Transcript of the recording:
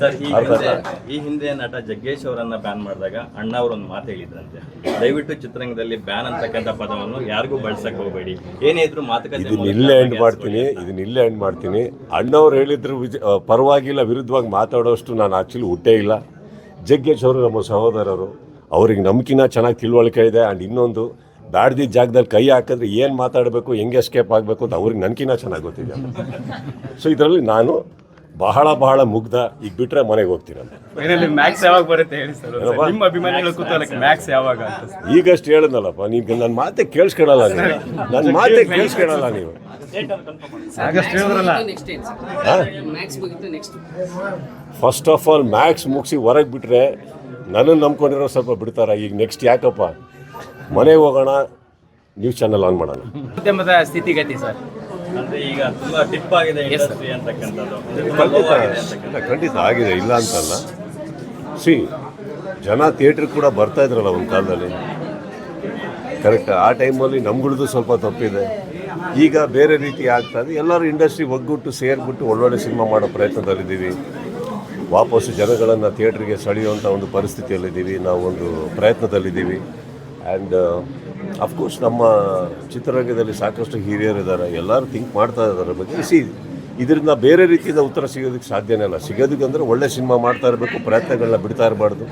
Sir ಈ ಹಿಂದೆ ಈ ಹಿಂದೆ ನಟ ಜಗ್ಗೇಶ್ ಅವರನ್ನ ಬ್ಯಾನ್ ಮಾಡಿದಾಗ ಅಣ್ಣ ಅವರೊಂದು ಮಾತು ಹೇಳಿದ್ರಂತೆ. ದಯವಿಟ್ಟು ಚಿತ್ರರಂಗದಲ್ಲಿ ಬ್ಯಾನ್ ಅಂತಕ್ಕಂಥ ಪದವನ್ನು ಯಾರಿಗೂ ಬಳಸಕ್ ಹೋಗಬೇಡಿ. ಏನೇ ಇದ್ರು ಮಾತುಕತೆ ಇದನ್ನ ಇಲ್ಲೇ ಎಂಡ್ ಮಾಡ್ತೀನಿ ಇದನ್ನ ಇಲ್ಲೇ ಎಂಡ್ ಮಾಡ್ತೀನಿ. ಅಣ್ಣವ್ರು ಹೇಳಿದ್ರು ವಿಜ ಪರವಾಗಿಲ್ಲ ವಿರುದ್ಧವಾಗಿ ಮಾತಾಡೋಷ್ಟು ನಾನು ಆಕ್ಚುಲಿ ಹುಟ್ಟೇ ಇಲ್ಲ. ಜಗ್ಗೇಶ್ ಅವರು ನಮ್ಮ ಸಹೋದರರು. ಅವ್ರಿಗೆ ನಮ್ಕಿನ ಚೆನ್ನಾಗಿ ತಿಳುವಳಿಕೆ ಇದೆ. ಆ್ಯಂಡ್ ಇನ್ನೊಂದು ಬ್ಯಾಡ್ದಿದ್ದ ಜಾಗದಲ್ಲಿ ಕೈ ಹಾಕಿದ್ರೆ ಏನು ಮಾತಾಡಬೇಕು ಹೆಂಗೆ ಎಸ್ಕೇಪ್ ಆಗಬೇಕು ಅಂತ ಅವ್ರಿಗೆ ನನಗಿನ್ನ ಚೆನ್ನಾಗಿ ಗೊತ್ತಿದೆ. ಸೊ ಇದರಲ್ಲಿ ನಾನು ಬಹಳ ಬಹಳ ಮುಗ್ಧ. ಈಗ ಬಿಟ್ರೆ ಮನೆಗೆ ಹೋಗ್ತೀನಂತ ಫೈನಲಿ ಮ್ಯಾಕ್ಸ್ ಯಾವಾಗ ಬರುತ್ತೆ ಹೇಳಿ ಸರ್. ಏನಪ್ಪ? ನಿಮ್ಮ ಅಭಿಮಾನಿಗಳು ಕೂತಲಕ್ಕೆ ಮ್ಯಾಕ್ಸ್ ಯಾವಾಗ ಅಂತ ಸರ್. ಈಗಷ್ಟು ಹೇಳಿದ್ನಲ್ಲಪ್ಪ ನೀವು ನನ್ನ ಮಾತೆ ಕೇಳಿಸ್ಕೊಳಲ್ಲ ನೀವು. ನನ್ನ ಮಾತೆ ಕೇಳಿಸ್ಕೊಳಲ್ಲ. ನೀವು. ಆಗಸ್ಟ್ ಹೇಳಿದ್ರಲ್ಲ. ನೆಕ್ಸ್ಟ್ ಏನು ಮ್ಯಾಕ್ಸ್ ಮುಗಿತು next first of all max ಮುಗಿಸಿ ಹೊರಗೆ ಬಿಟ್ರೆ ನನ್ನನ್ನು ನಂಬ್ಕೊಂಡಿರೋ ಸ್ವಲ್ಪ ಬಿಡ್ತಾರ. ಈಗ ನೆಕ್ಸ್ಟ್ ಯಾಕಪ್ಪ? ಮನೆಗೆ ಹೋಗೋಣ ನ್ಯೂಸ್ ಚಾನಲ್ ಆನ್ ಮಾಡೋಣ. ಉದ್ಯಮದ ಸ್ಥಿತಿಗತಿ ಸರ್. ಅಂದ್ರೆ ಈಗ ತುಂಬಾ ಟಿಪ್ ಆಗಿದೆ ಇಂಡಸ್ಟ್ರಿ ಅಂತಕ್ಕಂಥದ್ದು. ಅಂದ್ರೆ ಖಂಡಿತ. ಆಗಿದೆ ಇಲ್ಲ, ಖಂಡಿತ ಆಗಿದೆ ಇಲ್ಲ ಅಂತಲ್ಲ. ಸಿ ಜನ ಥಿಯೇಟ್ರ್ ಕೂಡ ಬರ್ತಾ ಇದ್ರಲ್ಲ ಒಂದು ಕಾಲದಲ್ಲಿ. ಕರೆಕ್ಟ್ ಆ ಟೈಮಲ್ಲಿ ನಮ್ಗಳದ್ದು ಸ್ವಲ್ಪ ತಪ್ಪಿದೆ. ಈಗ ಬೇರೆ ರೀತಿ ಆಗ್ತಾ ಇದೆ. ಎಲ್ಲರೂ ಇಂಡಸ್ಟ್ರಿ ಒಗ್ಗುಟ್ಟು ಸೇರಿಬಿಟ್ಟು ಒಳ್ಳೊಳ್ಳೆ ಸಿನಿಮಾ ಮಾಡೋ ಪ್ರಯತ್ನದಲ್ಲಿದ್ದೀವಿ. ವಾಪಸ್ಸು ಜನಗಳನ್ನು ಥಿಯೇಟ್ರಿಗೆ ಸೆಳೆಯುವಂಥ ಒಂದು ಪರಿಸ್ಥಿತಿಯಲ್ಲಿದ್ದೀವಿ. ನಾವು ಒಂದು ಪ್ರಯತ್ನದಲ್ಲಿದ್ದೀವಿ. ಆ್ಯಂಡ್ ಅಫ್ಕೋರ್ಸ್ ನಮ್ಮ ಚಿತ್ರರಂಗದಲ್ಲಿ ಸಾಕಷ್ಟು ಹಿರಿಯರಿದ್ದಾರೆ ಎಲ್ಲರೂ ಥಿಂಕ್ ಮಾಡ್ತಾ ಇದ್ದಾರೆ. ಬಗ್ಗೆ ಸಿ ಇದರಿಂದ ಬೇರೆ ರೀತಿಯಿಂದ ಉತ್ತರ ಸಿಗೋದಕ್ಕೆ ಸಾಧ್ಯನೇ ಇಲ್ಲ. ಸಿಗೋದಕ್ಕೆ ಅಂದರೆ ಒಳ್ಳೆ ಸಿನಿಮಾ ಮಾಡ್ತಾ ಇರಬೇಕು, ಪ್ರಯತ್ನಗಳನ್ನ ಬಿಡ್ತಾ ಇರಬಾರ್ದು.